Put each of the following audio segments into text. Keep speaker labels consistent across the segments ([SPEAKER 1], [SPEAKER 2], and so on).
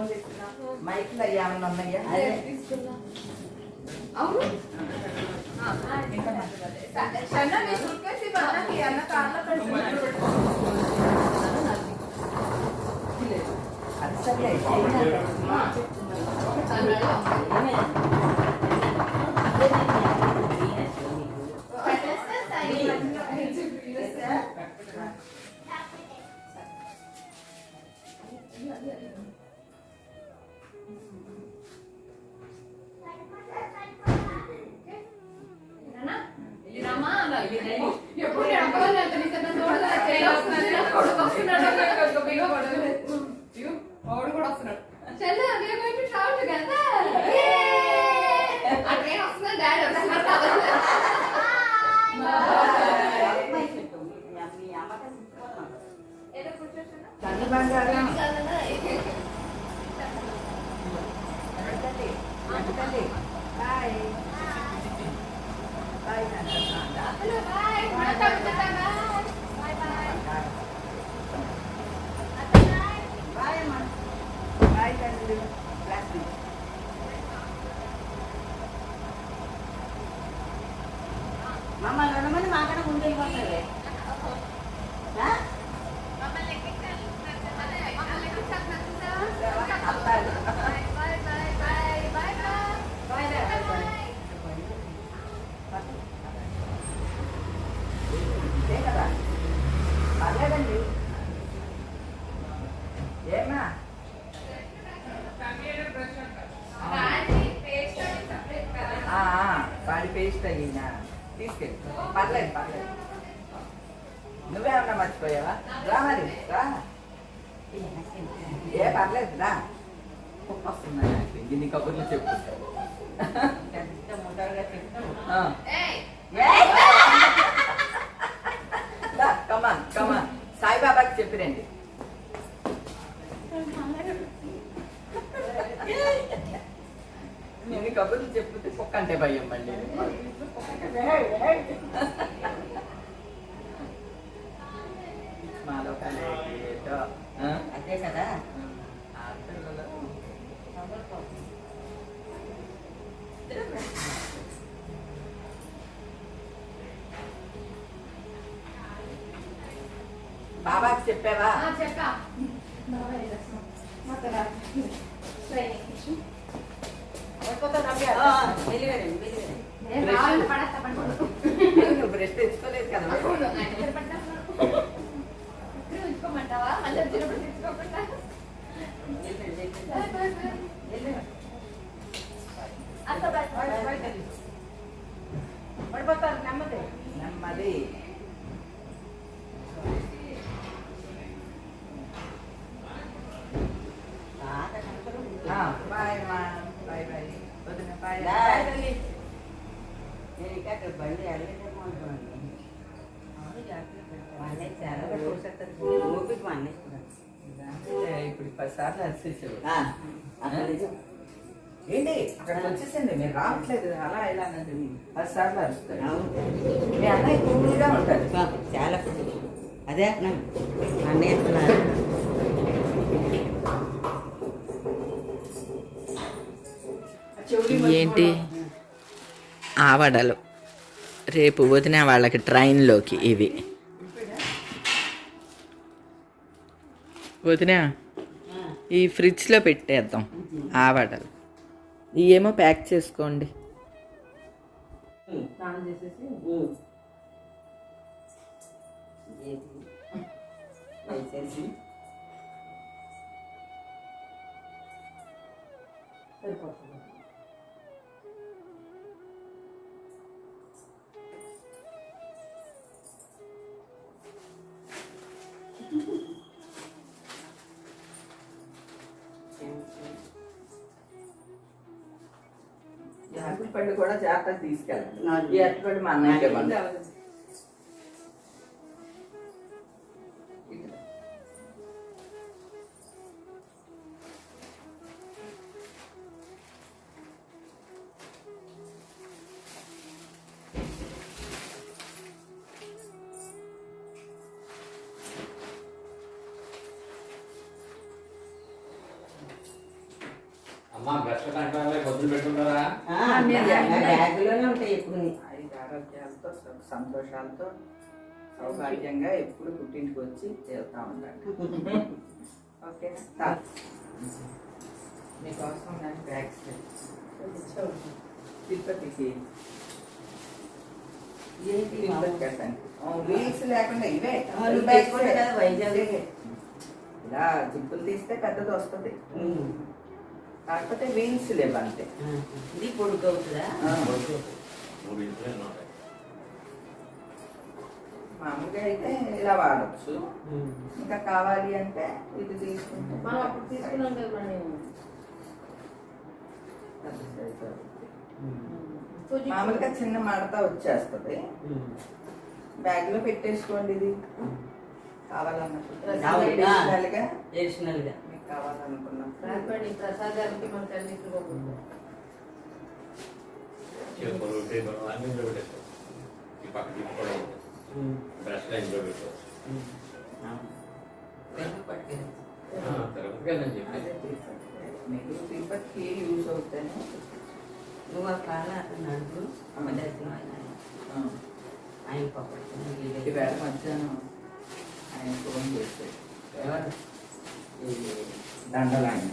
[SPEAKER 1] Phone చేస్తున్నా మైక్లో ఏమన్నా ఉన్నాయా
[SPEAKER 2] అదే తీసుకున్నా అవును షన్న మీ సుట్కేసి అన్నకి అన్న కార్లో పెడుతున్నాడు
[SPEAKER 1] అది సర్లే ఆగడం కదా పర్లేదండి ఏమా వాడి పేస్ట్ అయ్యిందా. తీసుకెళ్ళి. పర్లేదు పర్లేదు. నువ్వేమన్నా మర్చిపోయావా? రా మరి రా. ఏ పర్లేదు రా. నాకు ఇన్ని కబుర్లు చెప్పు. ఆ.
[SPEAKER 2] ఏయ్!
[SPEAKER 1] కమాన్ కమాన్ సాయిబాబాకి చెప్పిరండి నేను కబుర్లు చెప్తే కుక్క అంటే భయం మళ్ళీ.
[SPEAKER 2] రావాలని పడతా పడుకో
[SPEAKER 1] నువ్వు. బ్రష్ తెచ్చుకోలేదు కదా.
[SPEAKER 2] ఉంచుకోమంటావా? మళ్ళీ వచ్చినప్పుడు తెచ్చుకోకుండా.
[SPEAKER 3] పడిపోతారు నెమ్మది.
[SPEAKER 1] నెమ్మది
[SPEAKER 3] బాగా కనపడు.
[SPEAKER 1] ఆ, బాయ్ మా బాయ్ బాయ్ వదిన బాయ్
[SPEAKER 3] దా.
[SPEAKER 1] బాయ్ తల్లి
[SPEAKER 3] నేను ఇంకా అక్కడ బండి వెళ్ళలేదేమో అనుకున్నాను వాళ్ళే చాలా ఓపిక
[SPEAKER 1] దాంట్లో ఇప్పుడు పది సార్లు
[SPEAKER 3] అక్కడ నుంచి
[SPEAKER 1] ఏంటి? అక్కడికి వచ్చేసింది మీరు రావట్లేదు. అలా ఇలా అన్నది. పది సార్లు అరుస్తారు.
[SPEAKER 3] అవును.
[SPEAKER 1] మీ అన్నయ్య కూల్గా ఉంటారు.
[SPEAKER 3] ఆ, చాలా అదే అన్నయ్య
[SPEAKER 4] ఏంటి? ఆవడలు. రేపు వదిన వాళ్ళకి ట్రైన్లోకి ఇవి. వదినా ఈ ఫ్రిడ్జ్లో పెట్టేద్దాం ఆవడలు ఇవేమో ప్యాక్ చేసుకోండి.
[SPEAKER 1] సరిపోతుంది. యాపిల్ పండు కూడా జాగ్రత్తగా తీసుకెళ్ళాలి ఈ అరటి పండు మా అన్నయ్యకే పండు
[SPEAKER 5] అమ్మా బ్రష్ అంటే పొద్దులు పెట్టుకుంటారా
[SPEAKER 3] ఆ, నా బ్యాగులోనే ఉంటాయి ఎప్పుడు
[SPEAKER 4] ఐదు ఆరోగ్యాలతో సుఖ సంతోషాలతో సౌభాగ్యంగా ఎప్పుడు పుట్టింటికి వచ్చి వెళ్తా ఉంటాను ఓకేనా తా. మీకోసం నేను బ్యాగ్స్ తిరుపతికి
[SPEAKER 3] ఏంటి
[SPEAKER 4] తిరుపతి కట్టాను వీల్స్ లేకుండా ఇవే
[SPEAKER 3] ఆ, నువ్వు తెచ్చుకుంటే కదా వైజాగ్.
[SPEAKER 4] ఇలా జిప్పులు తీస్తే పెద్దది వస్తుంది
[SPEAKER 3] ఉమ్.
[SPEAKER 4] కాకపోతే వీల్స్ లేవు అంతే.
[SPEAKER 3] ఇది పొడుగు అవుతుందా
[SPEAKER 4] మామూలుగా అయితే ఇలా వాడచ్చు. ఇంకా కావాలి అంటే ఇది తీసుకుంటే
[SPEAKER 6] మనం అప్పుడు తీసుకున్నాం కదా మనం.
[SPEAKER 4] మామూలుగా చిన్న మడత వచ్చేస్తుంది. బ్యాగ్లో పెట్టేసుకోండి ఇది. కావాలన్నప్పుడు. కావాలనుకున్నాం.
[SPEAKER 6] రాజపడి ప్రసాదానికి మనకు అన్ని ఇట్టుకోకుండా
[SPEAKER 5] చేపలు టేబుల్ అన్ని ఇంట్లో పెట్టేస్తాం ఈ పక్క తిప్పుకోవడం
[SPEAKER 3] ఉమ్.
[SPEAKER 5] బ్రష్లో ఇంట్లో పెట్టుకోవచ్చు. తిరుపతికి.
[SPEAKER 4] మీకు తిరుపతికి యూజ్ అవుతాను.
[SPEAKER 3] నువ్వు ఆ కాళ్ళ అతను అమ్మ దర్శనం ఆయన ఆయన పక్కన
[SPEAKER 4] ఈవేళ మధ్యాహ్నం ఆయన ఫోన్ చేశాడు.
[SPEAKER 3] ఎవరు
[SPEAKER 4] దండలాయన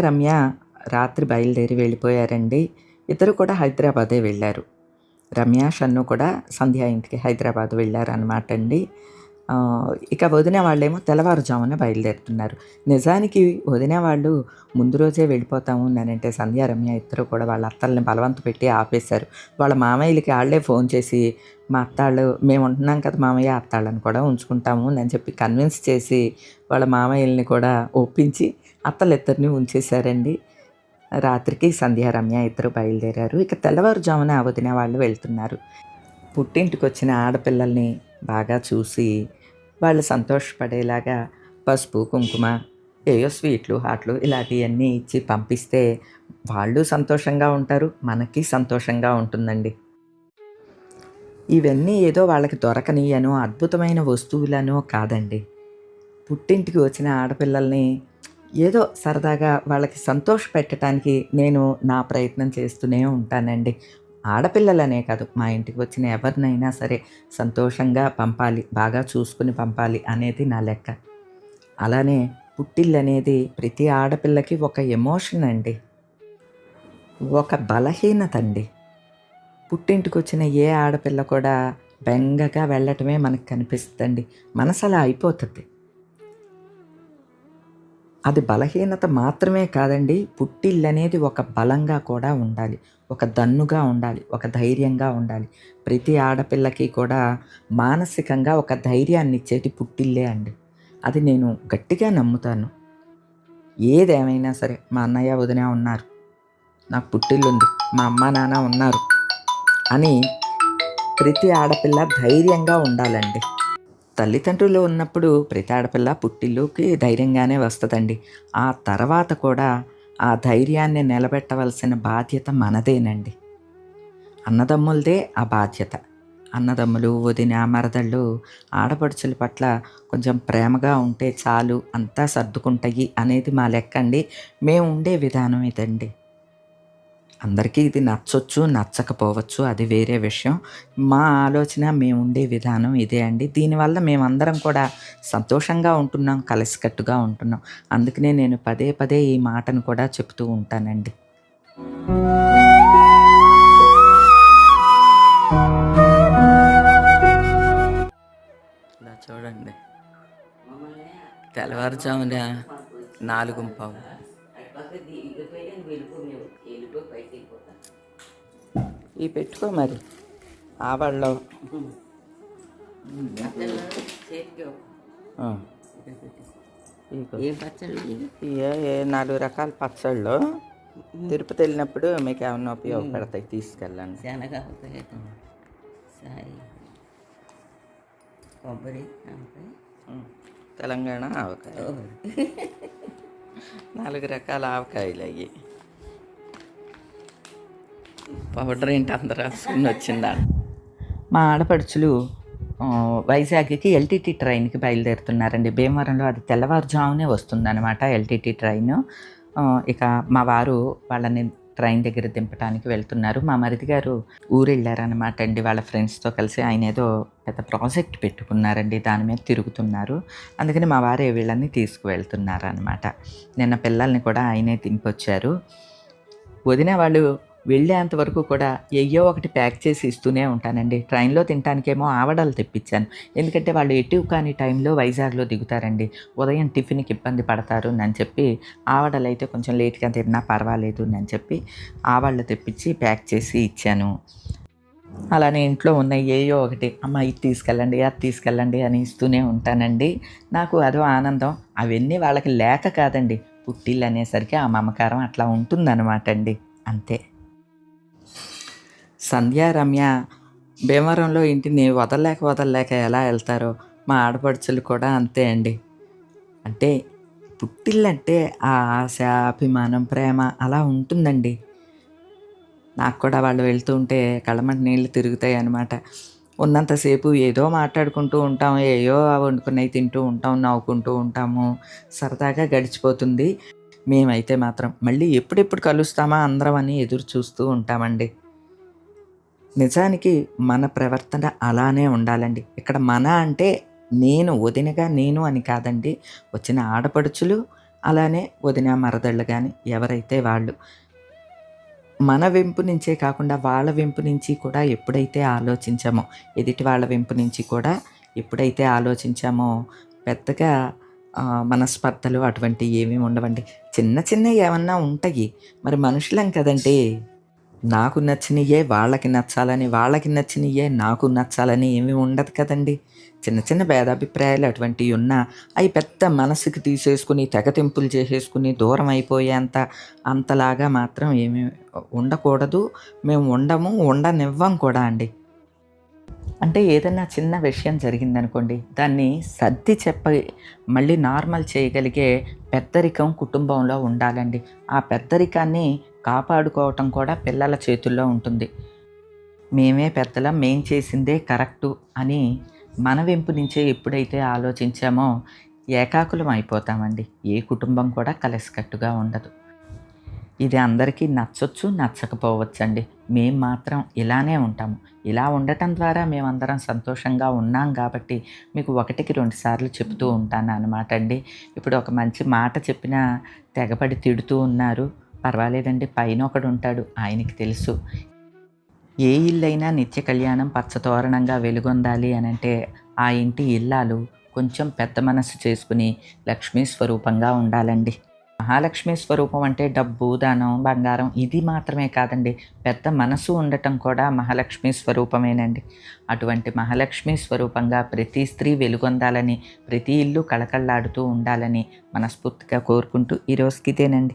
[SPEAKER 1] రమ్య రాత్రి బయలుదేరి వెళ్ళిపోయారండి. ఇద్దరు కూడా హైదరాబాదే వెళ్ళారు. రమ్య షన్ను కూడా సంధ్యా ఇంటికి హైదరాబాద్ వెళ్ళారనమాట అండి ఇక వదిన వాళ్ళేమో తెల్లవారుజామున బయలుదేరుతున్నారు. నిజానికి వదిన వాళ్ళు ముందు రోజే వెళ్ళిపోతాము అంటే సంధ్య రమ్య ఇద్దరు కూడా వాళ్ళ అత్తల్ని బలవంత పెట్టి ఆపేశారు. వాళ్ళ మామయ్యలకి వాళ్ళే ఫోన్ చేసి మా అత్తాళ్ళు మేము ఉంటున్నాం కదా మామయ్య అత్తాళ్ళని కూడా ఉంచుకుంటాము అని చెప్పి కన్విన్స్ చేసి వాళ్ళ మామయ్యల్ని కూడా ఒప్పించి అత్తలిద్దరిని ఉంచేశారండి. రాత్రికి సంధ్య రమ్య ఇద్దరు బయలుదేరారు. ఇక తెల్లవారుజామున వదిన వాళ్ళు వెళ్తున్నారు. పుట్టింటికి వచ్చిన ఆడపిల్లల్ని బాగా చూసి వాళ్ళు సంతోషపడేలాగా పసుపు కుంకుమ ఏయో స్వీట్లు హాట్లు ఇలాంటివన్నీ ఇచ్చి పంపిస్తే వాళ్ళు సంతోషంగా ఉంటారు మనకి సంతోషంగా ఉంటుందండి. ఇవన్నీ ఏదో వాళ్ళకి దొరకనియనో అద్భుతమైన వస్తువులనో కాదండి. పుట్టింటికి వచ్చిన ఆడపిల్లల్ని ఏదో సరదాగా వాళ్ళకి సంతోష పెట్టడానికి నేను నా ప్రయత్నం చేస్తూనే ఉంటానండి. ఆడపిల్లలనే కాదు మా ఇంటికి వచ్చిన ఎవరినైనా సరే సంతోషంగా పంపాలి బాగా చూసుకుని పంపాలి అనేది నా లెక్క. అలానే పుట్టిల్లు అనేది ప్రతి ఆడపిల్లకి ఒక ఎమోషన్ అండి. ఒక బలహీనత అండి పుట్టింటికి వచ్చిన ఏ ఆడపిల్ల కూడా బెంగగా వెళ్ళటమే మనకు కనిపిస్తుందండి. మనసు అలా అయిపోతుంది. అది బలహీనత మాత్రమే కాదండి పుట్టిల్లు అనేది ఒక బలంగా కూడా ఉండాలి. ఒక దన్నుగా ఉండాలి ఒక ధైర్యంగా ఉండాలి. ప్రతి ఆడపిల్లకి కూడా మానసికంగా ఒక ధైర్యాన్ని ఇచ్చేటి పుట్టిల్లే అండి. అది నేను గట్టిగా నమ్ముతాను. ఏదేమైనా సరే మా అన్నయ్య వదిన ఉన్నారు. నాకు పుట్టిల్లుంది మా అమ్మ నాన్న ఉన్నారు అని ప్రతి ఆడపిల్ల ధైర్యంగా ఉండాలండి. తల్లిదండ్రులు ఉన్నప్పుడు ప్రతి ఆడపిల్ల పుట్టిల్లుకి ధైర్యంగానే వస్తుందండి. ఆ తర్వాత కూడా ఆ ధైర్యాన్ని నిలబెట్టవలసిన బాధ్యత మనదేనండి. అన్నదమ్ములదే ఆ బాధ్యత. అన్నదమ్ములు వదిన మరదళ్ళు ఆడపడుచుల పట్ల కొంచెం ప్రేమగా ఉంటే చాలు అంతా సర్దుకుంటాయి అనేది మా లెక్క అండి మేము ఉండే విధానం ఇదండి. అందరికీ ఇది నచ్చొచ్చు నచ్చకపోవచ్చు అది వేరే విషయం. మా ఆలోచన మేము ఉండే విధానం ఇదే అండి. దీనివల్ల మేమందరం కూడా సంతోషంగా ఉంటున్నాం కలిసికట్టుగా ఉంటున్నాం. అందుకనే నేను పదే పదే ఈ మాటను కూడా చెప్తూ ఉంటానండి. చూడండి. తెల్లవారుజామున నాలుగు పావు. ఈ పెట్టుకో మరి. ఆవాళ్ళలో.
[SPEAKER 3] ఏం
[SPEAKER 1] నాలుగు రకాల పచ్చళ్ళు. తిరుపతి వెళ్ళినప్పుడు మీకు ఏమన్నా ఉపయోగపడతాయి? తీసుకెళ్ళండి.
[SPEAKER 3] కొబ్బరి.
[SPEAKER 1] తెలంగాణ ఆవకాయ. నాలుగు రకాల ఆవకాయలు అయ్యి. పౌడర్ ఏంటి అందరు రాసుకుని వచ్చిందా? మా ఆడపడుచులు
[SPEAKER 4] వైజాగ్కి ఎల్టీటీ ట్రైన్కి బయలుదేరుతున్నారండి. భీమవరంలో అది తెల్లవారుజామునే వస్తుందన్నమాట ఎల్టీటీ ట్రైన్. ఇక మా వారు వాళ్ళని ట్రైన్ దగ్గర దింపడానికి వెళ్తున్నారు. మా మరిది గారు ఊరు వెళ్ళారనమాట అండి. వాళ్ళ ఫ్రెండ్స్తో కలిసి ఆయన ఏదో పెద్ద ప్రాజెక్ట్ పెట్టుకున్నారండి. దాని మీద తిరుగుతున్నారు. అందుకని మా వారే వీళ్ళని తీసుకువెళ్తున్నారు అనమాట నిన్న పిల్లల్ని కూడా ఆయనే దింపొచ్చారు. వదిన వాళ్ళు వెళ్ళేంత వరకు కూడా ఏయో ఒకటి ప్యాక్ చేసి ఇస్తూనే ఉంటానండి. ట్రైన్లో తినటానికేమో ఆవడలు తెప్పించాను. ఎందుకంటే వాళ్ళు ఎటు కాని టైంలో వైజాగ్లో దిగుతారండి. ఉదయం టిఫిన్కి ఇబ్బంది పడతారు అని చెప్పి ఆవడలు అయితే కొంచెం లేట్గా తిన్నా పర్వాలేదు అని చెప్పి ఆవళ్ళు తెప్పించి ప్యాక్ చేసి ఇచ్చాను. అలానే ఇంట్లో ఉన్న ఏయో ఒకటి అమ్మ ఇది తీసుకెళ్ళండి అది తీసుకెళ్ళండి అని ఇస్తూనే ఉంటానండి. నాకు అదో ఆనందం. అవన్నీ వాళ్ళకి లేక కాదండి. పుట్టిల్లు అనేసరికి ఆ మమకారం అట్లా ఉంటుందన్నమాట అండి అంతే. సంధ్య రమ్య భీమవరంలో ఇంటిని వదలలేక వదలలేక ఎలా వెళ్తారో మా ఆడపడుచులు కూడా అంతే అండి. అంటే పుట్టిల్లంటే ఆ ఆశ అభిమానం ప్రేమ అలా ఉంటుందండి. నాకు కూడా వాళ్ళు వెళ్తూ ఉంటే కళ్ళమంటి నీళ్ళు తిరుగుతాయి అన్నమాట. ఉన్నంతసేపు ఏదో మాట్లాడుకుంటూ ఉంటాం ఏయో వండుకున్నవి తింటూ ఉంటాం నవ్వుకుంటూ ఉంటాము. సరదాగా గడిచిపోతుంది. మేమైతే మాత్రం మళ్ళీ ఎప్పుడెప్పుడు కలుస్తామా అందరం అని ఎదురు చూస్తూ ఉంటామండి. నిజానికి మన ప్రవర్తన అలానే ఉండాలండి. ఇక్కడ మన అంటే నేను వదినగా నేను అని కాదండి. వచ్చిన ఆడపడుచులు అలానే వదిన మరదళ్ళు కానీ ఎవరైతే వాళ్ళు. మన వెంపు నుంచే కాకుండా వాళ్ళ వెంపు నుంచి కూడా ఎప్పుడైతే ఆలోచించామో ఎదుటి వాళ్ళ వెంపు నుంచి కూడా ఎప్పుడైతే ఆలోచించామో పెద్దగా మనస్పర్ధలు అటువంటి ఏమీ ఉండవండి. చిన్న చిన్న ఏమన్నా ఉంటాయి. మరి మనుషులం కదండి. నాకు నచ్చినయే వాళ్ళకి నచ్చాలని వాళ్ళకి నచ్చినయే నాకు నచ్చాలని ఏమీ ఉండదు కదండి. చిన్న చిన్న భేదాభిప్రాయాలు అటువంటివి ఉన్నా అవి పెద్ద మనసుకి తీసేసుకుని తెగతింపులు చేసేసుకుని దూరం అయిపోయేంత అంతలాగా మాత్రం ఏమీ ఉండకూడదు. మేము ఉండము ఉండనివ్వం కూడా అండి. అంటే ఏదైనా చిన్న విషయం జరిగిందనుకోండి దాన్ని సర్ది చెప్ప మళ్ళీ నార్మల్ చేయగలిగే పెద్దరికం కుటుంబంలో ఉండాలండి. ఆ పెద్దరికాన్ని కాపాడుకోవటం కూడా పిల్లల చేతుల్లో ఉంటుంది. మేమే పెద్దలం మేం చేసిందే కరెక్టు అని మన వెంపు నుంచే ఎప్పుడైతే ఆలోచించామో ఏకాకులం అయిపోతామండి. ఏ కుటుంబం కూడా కలిసికట్టుగా ఉండదు. ఇది అందరికీ నచ్చొచ్చు నచ్చకపోవచ్చండి. మేము మాత్రం ఇలానే ఉంటాము. ఇలా ఉండటం ద్వారా మేమందరం సంతోషంగా ఉన్నాం కాబట్టి మీకు ఒకటికి రెండు సార్లు చెప్తూ ఉంటాను అనమాట అండి. ఇప్పుడు ఒక మంచి మాట చెప్పిన తెగపడి తిడుతూ ఉన్నారు. పర్వాలేదండి పైన ఒకడు ఉంటాడు ఆయనకి తెలుసు. ఏ ఇల్లైనా నిత్య కళ్యాణం పచ్చతోరణంగా వెలుగొందాలి అని అంటే ఆ ఇంటి ఇల్లాలు కొంచెం పెద్ద మనసు చేసుకుని లక్ష్మీ స్వరూపంగా ఉండాలండి. మహాలక్ష్మి స్వరూపం అంటే డబ్బు దానం బంగారం ఇది మాత్రమే కాదండి. పెద్ద మనసు ఉండటం కూడా మహాలక్ష్మి స్వరూపమేనండి. అటువంటి మహాలక్ష్మి స్వరూపంగా ప్రతి స్త్రీ వెలుగొందాలని ప్రతి ఇల్లు కళకళలాడుతూ ఉండాలని మనస్ఫూర్తిగా కోరుకుంటూ ఈ రోజుకి ఇదేనండి